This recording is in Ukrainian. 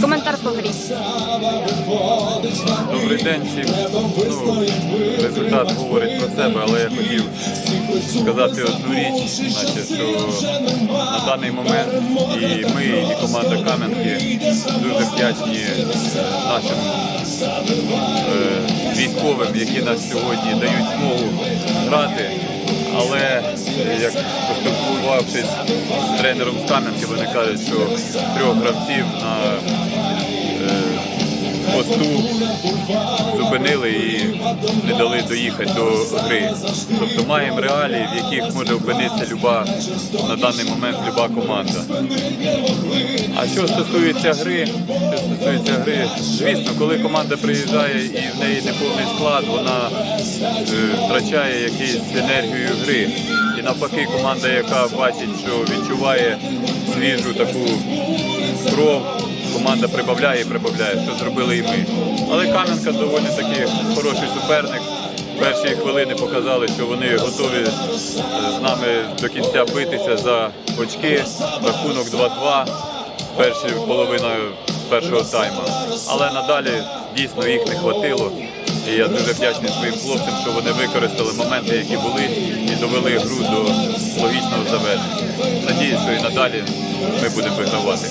Коментар по грі. Добрий день всім. Ну, результат говорить про себе, але я хотів сказати одну річ, значить, що на даний момент і ми, і команда Кам'янки дуже вдячні е, нашим е, військовим, які нас сьогодні дають змогу грати. Але як поспілкувавшись з тренером з Кам'янки, вони кажуть, що трьох гравців на е, посту зупинили і не дали доїхати до гри. Тобто маємо реалії, в яких може опинитися люба, на даний момент люба команда. А що стосується гри, що стосується гри, звісно, коли команда приїжджає і в неї неповний склад, вона е, втрачає якусь енергію гри. І навпаки, команда, яка бачить, що відчуває свіжу таку кров, команда прибавляє і прибавляє, що зробили і ми. Але Кам'янка доволі таки хороший суперник. Перші хвилини показали, що вони готові е, з нами до кінця битися за очки. Рахунок 2-2, перша половина першого тайму. Але надалі дійсно їх не хватило. І я дуже вдячний своїм хлопцям, що вони використали моменти, які були, і довели гру до логічного завершення. Надіюсь, що і надалі ми будемо вигравати.